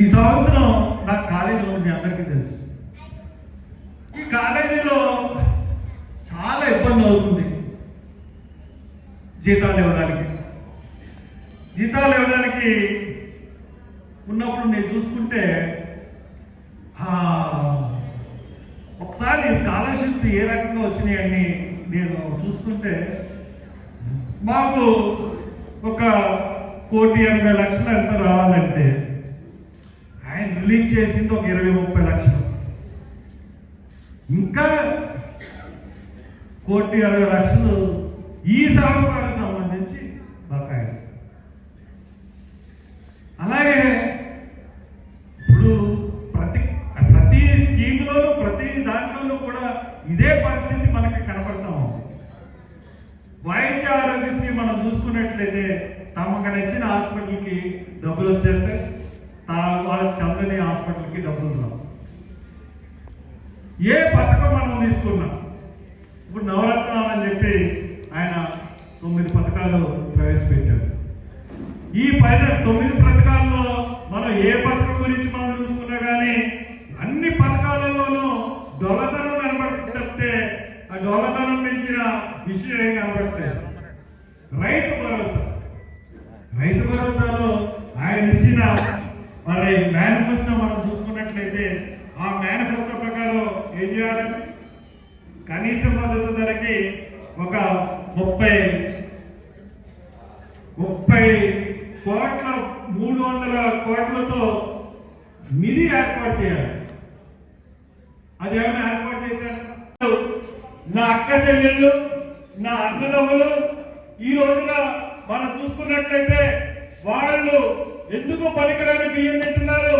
ఈ సంవత్సరం నాకు కాలేజీలో మీ అందరికీ తెలుసు. ఈ కాలేజీలో చాలా ఇబ్బంది అవుతుంది జీతాలు ఇవ్వడానికి. జీతాలు ఇవ్వడానికి ఉన్నప్పుడు నేను చూసుకుంటే ఒకసారి స్కాలర్షిప్స్ ఏ రకంగా వచ్చినాయని నేను చూసుకుంటే మాకు ఒక కోటి ఎనభై లక్షలు ఎంత రావాలంటే రిలీజ్ చేసింది ఒక ఇరవై ముప్పై లక్షలు. ఇంకా కోటి అరవై లక్షలు ఈ సంవత్సరానికి సంబంధించి బకాయి అలాగే ఇప్పుడు ప్రతి ప్రతి స్కీమ్లోనూ ప్రతి దాంట్లోనూ కూడా ఇదే పరిస్థితి మనకి కనపడతా ఉంది. వైద్య ఆరోగ్యశ్రీ మనం చూసుకున్నట్లయితే తమకు నచ్చిన హాస్పిటల్కి డబ్బులు వచ్చేస్తే తా- వాళ్ళకి చందని హాస్పిటల్కి డబ్బులు రావు ఏ పథకం మనం తీసుకున్నాం? ఇప్పుడు నవరత్నాలు అని చెప్పి ఆయన తొమ్మిది పథకాలు ప్రవేశపెట్టారు. ఈ పైన తొమ్మిది పథకాల్లో మనం ఏ పథకం గురించి మనం చూసుకున్నా కానీ అన్ని పథకాలలోనూ డొల్లతనం కనబడితే ఆ డొల్లతనం మించిన విషయం ఏం కనబడతాయి రైతు భరోసా. రైతు భరోసాలో ఆయన ఇచ్చిన మరి మేనిఫెస్టో మనం చూసుకున్నట్లయితే ఆ మేనిఫెస్టో ప్రకారం ఏం చేయాలి? కనీస మద్దతు ధరకి ఒక ముప్పై ముప్పై కోట్ల మూడు వందల కోట్లతో నిధి ఏర్పాటు చేయాలి. అది ఏమైనా ఏర్పాటు చేశారు? నా అక్క చెల్లెళ్ళు నా అన్నదమ్ములు ఈ రోజున మనం చూసుకున్నట్లయితే వాళ్ళు ఎందుకు పలికడానికి బియ్యం తింటున్నారు?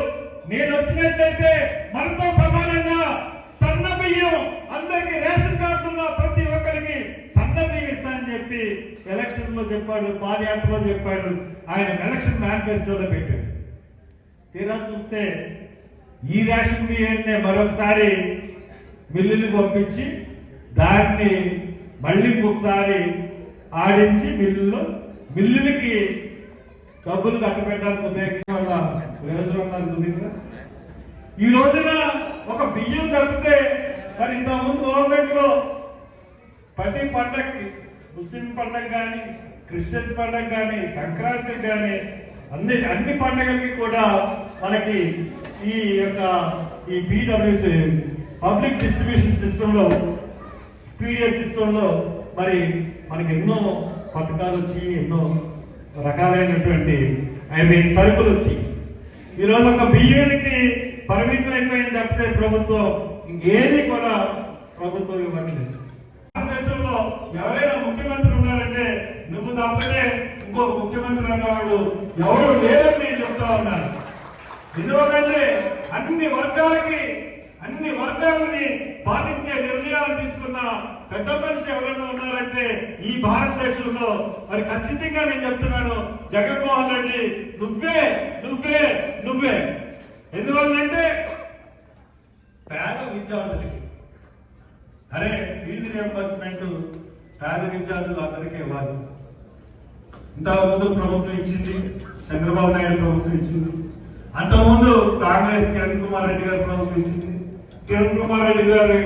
నేను వచ్చినట్లయితే మనతో సమానంగా సన్న బియ్యం అందరికి రేషన్ కార్డు ఉన్న ప్రతి ఒక్కరికి సన్న బియ్యం ఇస్తానని చెప్పి ఎలక్షన్లో చెప్పాడు పాదయాత్రలో చెప్పాడు. ఆయన ఎలక్షన్ మేనిఫెస్టోలో పెట్టాడు. తీరా చూస్తే ఈ రేషన్ బియ్యాన్ని మరొకసారి మిల్లులకు పంపించి దాన్ని మళ్ళీ ఇంకొకసారి ఆడించి మిల్లులో మిల్లులకి డబ్బులు కట్టబెట్టడానికి ఉపయోగించే వల్ల ప్రయోజనం ఉన్నది కదా ఈ రోజున ఒక బియ్యం తప్పితే మరి ఇంత ముందు గవర్నమెంట్లో ప్రతి పండగకి ముస్లిం పండగ కానీ క్రిస్టియన్స్ పండగ కానీ సంక్రాంతికి కానీ అన్ని అన్ని పండగలకి కూడా మనకి ఈ యొక్క ఈ పీడబ్ల్యూసి పబ్లిక్ డిస్ట్రిబ్యూషన్ సిస్టంలో పీడిఎస్ సిస్టంలో మరి మనకి ఎన్నో పథకాలు వచ్చి ఎన్నో రకాలైనటువంటి ఐ మీన్ సరుకులు వచ్చి. ఈరోజు ఒక బియ్యానికి పరిమితం అయిపోయింది తప్పితే ప్రభుత్వం ఇంకేది కూడా ప్రభుత్వం ఇవ్వట్లేదు. భారతదేశంలో ఎవరైనా ముఖ్యమంత్రి ఉన్నారంటే నువ్వు తప్పదే ఇంకో ముఖ్యమంత్రి అన్నవాడు ఎవరు లేరని నేను చెప్తా ఉన్నాను. ఎందుకంటే అన్ని వర్గాలకి అన్ని వర్గాలని పాటించే నిర్ణయాలు తీసుకున్న పెద్ద మనిషి ఎవరైనా ఉన్నారంటే ఈ భారతదేశంలో మరి ఖచ్చితంగా నేను చెప్తున్నాను జగన్మోహన్ రెడ్డి నువ్వే నువ్వే నువ్వే. ఎందువల్లంటే పేద విద్యార్థులకి అరే ఫీజు రియంబర్స్మెంట్ పేద విద్యార్థులు అందరికీ ఇవ్వాలి. ఇంతకుముందు ప్రభుత్వం ఇచ్చింది చంద్రబాబు నాయుడు ప్రభుత్వం ఇచ్చింది. అంతకుముందు కాంగ్రెస్ కిరణ్ కుమార్ రెడ్డి గారు ప్రభుత్వం ఇచ్చింది. కిరణ్ కుమార్ రెడ్డి గారి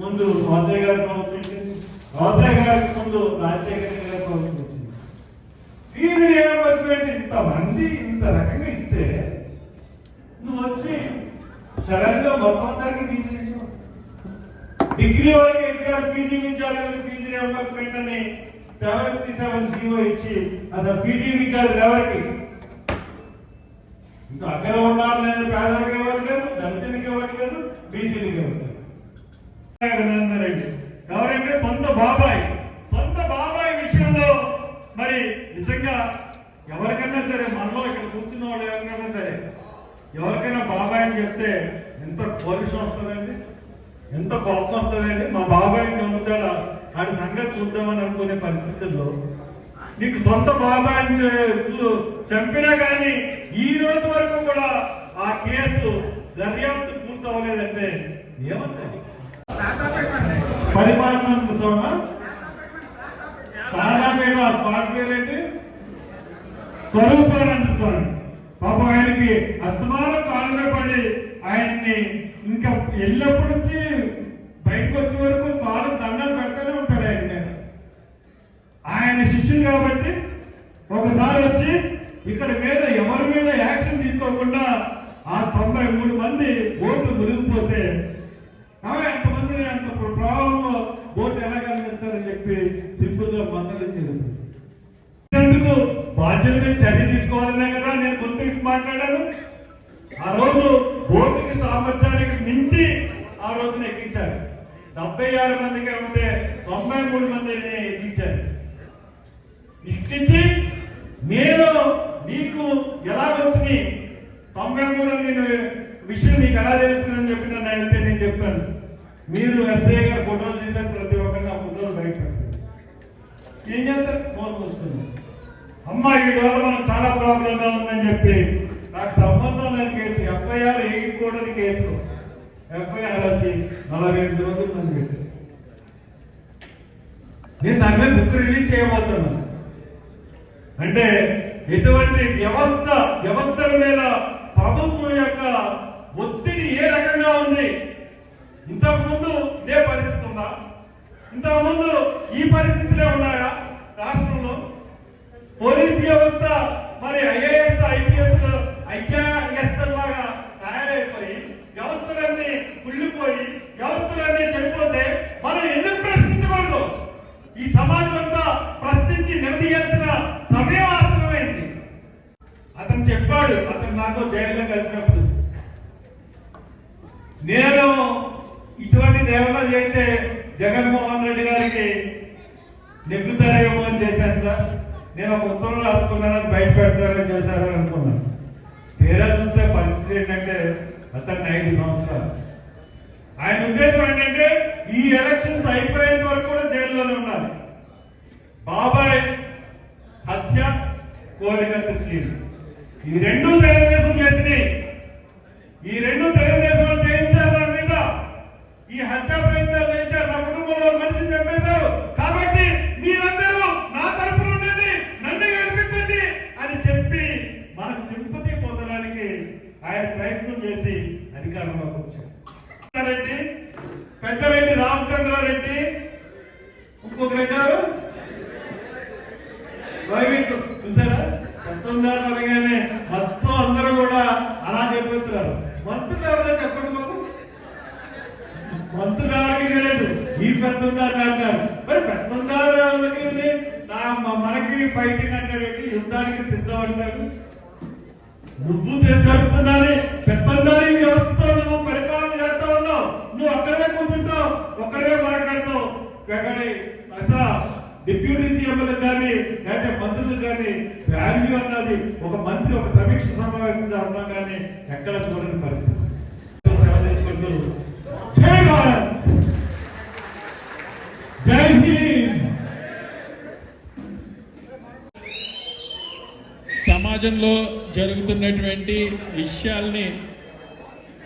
ముందు రోజయ్య గారు ప్రవర్తించింది. ఇచ్చింది గారికి ముందు రాజశేఖర గారు ప్రవర్తించింది. ఫీజు రియంబర్స్మెంట్ ఇంతమంది ఇంత రకంగా ఇస్తే నువ్వు వచ్చి సడన్గా మొత్తం అందరికీ తీసేసావు డిగ్రీ వరకు ఎదిగారు పీజీ విచారు పీజీ రియంబర్స్మెంట్ అని సెవెంటీ సెవెన్ జీవో ఇచ్చి అసలు పీజీ విచారు ఎవరికి? ఇంకా అక్కడ ఉండాలని పేదలకు ఇవ్వట్లేదు దళితులకి ఇవ్వట్లేదు బీసీలకు ఇవ్వట్లేదు అభినందన్ రెడ్డి ఎవరంటే సొంత బాబాయ్. సొంత బాబాయ్ విషయంలో మరి నిజంగా ఎవరికైనా సరే మనలో ఇక్కడ కూర్చున్న వాళ్ళు ఎవరికైనా సరే ఎవరికైనా బాబాయ్ అని చెప్తే ఎంత పౌరుషం వస్తుందండి? ఎంత కోపం వస్తుందండి? మా బాబాయ్ చంపుతాడా వాడి సంగతి చూద్దామని అనుకునే పరిస్థితుల్లో నీకు సొంత బాబాయ్ చంపినా కానీ ఈ రోజు వరకు కూడా ఆ కేసు దర్యాప్తు పూర్తవలేదంటే ఏమంటారు పరిపాలన సోమ సాదాపేట ఆ స్పాట్ పేరేంటి? స్వరూపానంద స్వామి. పాపం ఆయనకి అస్తమానం వెళ్ళినప్పటి నుంచి బయటకు వచ్చే వరకు బాగా దండాలు పెడతానే ఉంటాడు ఆయన ఆయన శిష్యులు కాబట్టి ఒకసారి వచ్చి ఇక్కడ మీద ఎవరి మీద యాక్షన్ తీసుకోకుండా ఆ తొంభై మూడు మంది ఓట్లు మునిగిపోతే ఎంత ఎంతమంది అంత ప్రభావంలో ఓటు ఎలా కనిపిస్తారని చెప్పి సింపుల్గా మందలించింది ఎందుకు? బాధ్యతగా చర్య తీసుకోవాలనే కదా నేను ముందు మాట్లాడాను. ఆ రోజు ఓటుకి సామర్థ్యానికి మించి ఆ రోజున ఎక్కించారు. డెబ్బై ఆరు మందికి ఉంటే తొంభై మూడు మందిని ఎక్కించారు. ఎక్కించి నేను నీకు ఎలా వచ్చినాయి తొంభై మూడు నేను విషయం నీకు ఎలా తెలుస్తుందని చెప్పి నన్ను అయితే నేను చెప్పాను మీరు ఎస్ఐ గారు ఫోటోలు తీశారు ప్రతి ఒక్కరిని ఆ ఫోటోలు బయట ఏం చేస్తారు? ఫోన్ వస్తుంది అమ్మ ఈ రోజు మనం చాలా ప్రాబ్లంగా ఉందని చెప్పి నాకు సంబంధం లేని కేసు. ఎఫ్ఐఆర్ వేయకూడని కేసు. ఎఫ్ఐఆర్ రాసి నలభై ఎనిమిది రోజులు నన్ను పెట్టారు. నేను దాని మీద బుక్ రిలీజ్ చేయబోతున్నాను. అంటే ఎటువంటి వ్యవస్థ వ్యవస్థల మీద ప్రభుత్వం యొక్క ఒత్తిడి ఏ రకంగా ఉంది? ఇంతకు ముందు ఇదే పరిస్థితి ఉందా? ఇంతకుముందు ఈ పరిస్థితులే ఉన్నాయా రాష్ట్రంలో? పోలీస్ వ్యవస్థ మరి ఐఏఎస్ ఐపీఎస్ ఐకేఎస్ లాగా తయారైపోయి వ్యవస్థలన్నీ కుళ్ళిపోయి వ్యవస్థలన్నీ చెడిపోతే మనం ఎందుకు ప్రశ్నించకూడదు? ఈ సమాజం అంతా ప్రశ్నించి నిలదీయాల్సిన సమయం ఆసనమైంది అతను చెప్పాడు అతను నాతో జైల్లో కలిసినప్పుడు. నేను ఇటువంటి దేవతలు చేస్తే జగన్మోహన్ రెడ్డి గారికి నెగ్గుతారేమో అని చేశాను సార్. నేను ఒక ఉత్తరం రాసుకున్నానని బయట పెడతారని చేశారని అనుకున్నాను. తీరా చూస్తే పరిస్థితి ఏంటంటే అతన్ని ఐదు సంవత్సరాలు. ఆయన ఉద్దేశం ఏంటంటే ఈ ఎలక్షన్స్ అయిపోయేంత వరకు కూడా జైల్లోనే ఉండాలి. బాబాయ్ హత్య కోడిగత్త శ్రీను ఈ రెండు తెలుగుదేశం చేసినాయి ఈ రెండు తెలుగుదేశం చేయించారు నా మీద ఈ హత్య ప్రయత్నాలు చేయించారు నా కుటుంబంలో ఒక మనిషిని చంపేశారు కాబట్టి మీరందరూ నా తరపున ఉండండి నన్ను గెలిపించండి అని చెప్పి మన సింపతి పొందడానికి ఆయన ప్రయత్నం చేసి అధికారంలోకి వచ్చారు రెడ్డి పెద్దరెడ్డి రామచంద్రారెడ్డి ఇంకొక రెడ్డారు వైవిధ్యం చూసారా? పంతొమ్మిది అనగానే మొత్తం అందరూ కూడా అలా చెప్పిస్తున్నారు మంత్రులు ఎవరైనా చెప్పండి బాబు. మంత్రులు ఎవరికి తెలియదు? ఈ పెద్దన్నారు అంటారు. మరి పెద్దదారులకి నా మ- మనకి ఫైటింగ్ అంటాడు యుద్ధానికి సిద్ధం అంటాడు నువ్వు జరుగుతుందని పెద్దందారి వ్యవస్థతో నువ్వు పరిపాలన చేస్తా ఉన్నావు. నువ్వు అక్కడే కూర్చుంటావు ఒక్కడే మాట్లాడుతూ ఎక్కడి అసలు డిప్యూటీ సీఎంలు కానీ లేకపోతే మంత్రులు కానీ వాల్యూ అన్నది ఒక మంత్రి ఒక సమీక్ష సమావేశం జరగడం కానీ ఎక్కడ చూడని పరిస్థితి. సేవ చేసుకుంటూ జై భారత్! జై హింద్! సమాజంలో జరుగుతున్నటువంటి విషయాల్ని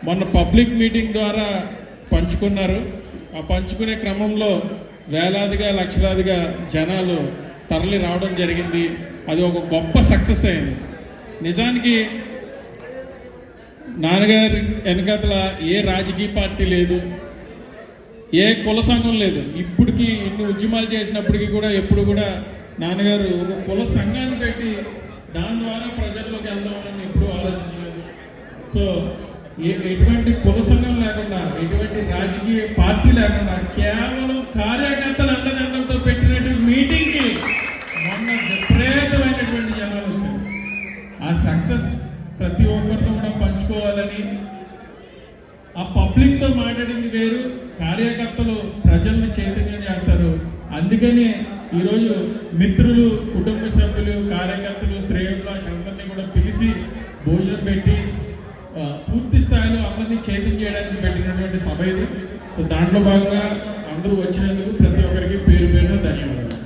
మొన్న పబ్లిక్ మీటింగ్ ద్వారా పంచుకున్నారు. పంచుకునే క్రమంలో వేలాదిగా లక్షలాదిగా జనాలు తరలి రావడం జరిగింది. అది ఒక గొప్ప సక్సెస్ అయింది. నిజానికి నాన్నగారి వెనకాతల ఏ రాజకీయ పార్టీ లేదు ఏ కుల సంఘం లేదు. ఇప్పటికీ ఇన్ని ఉద్యమాలు చేసినప్పటికీ కూడా ఎప్పుడు కూడా నాన్నగారు ఒక కుల సంఘాన్ని పెట్టి దాని ద్వారా ప్రజల్లోకి వెళ్దామని ఎప్పుడూ ఆలోచించలేదు. సో ఎటువంటి కుల సంఘం లేకుండా ఎటువంటి రాజకీయ పార్టీ లేకుండా కేవలం కార్యకర్తలు అండదండలతో పెట్టినటువంటి మీటింగ్కి మొన్న విపరీతమైనటువంటి జనాలు వచ్చారు. ఆ సక్సెస్ ప్రతి ఒక్కరితో కూడా పంచుకోవాలని ఆ పబ్లిక్తో మాట్లాడింది వేరు కార్యకర్తలు ప్రజల్ని చైతన్యం చేస్తారు. అందుకనే ఈరోజు మిత్రులు కుటుంబ సభ్యులు కార్యకర్తలు శ్రేయోభిలాష్ అందరినీ కూడా పిలిచి భోజనం పెట్టి పూర్తి స్థాయిలో అందరినీ చైతన్యం చేయడానికి పెట్టినటువంటి సభ ఇది. సో దాంట్లో భాగంగా అందరూ వచ్చినందుకు ప్రతి ఒక్కరికి పేరు పేరున ధన్యవాదాలు.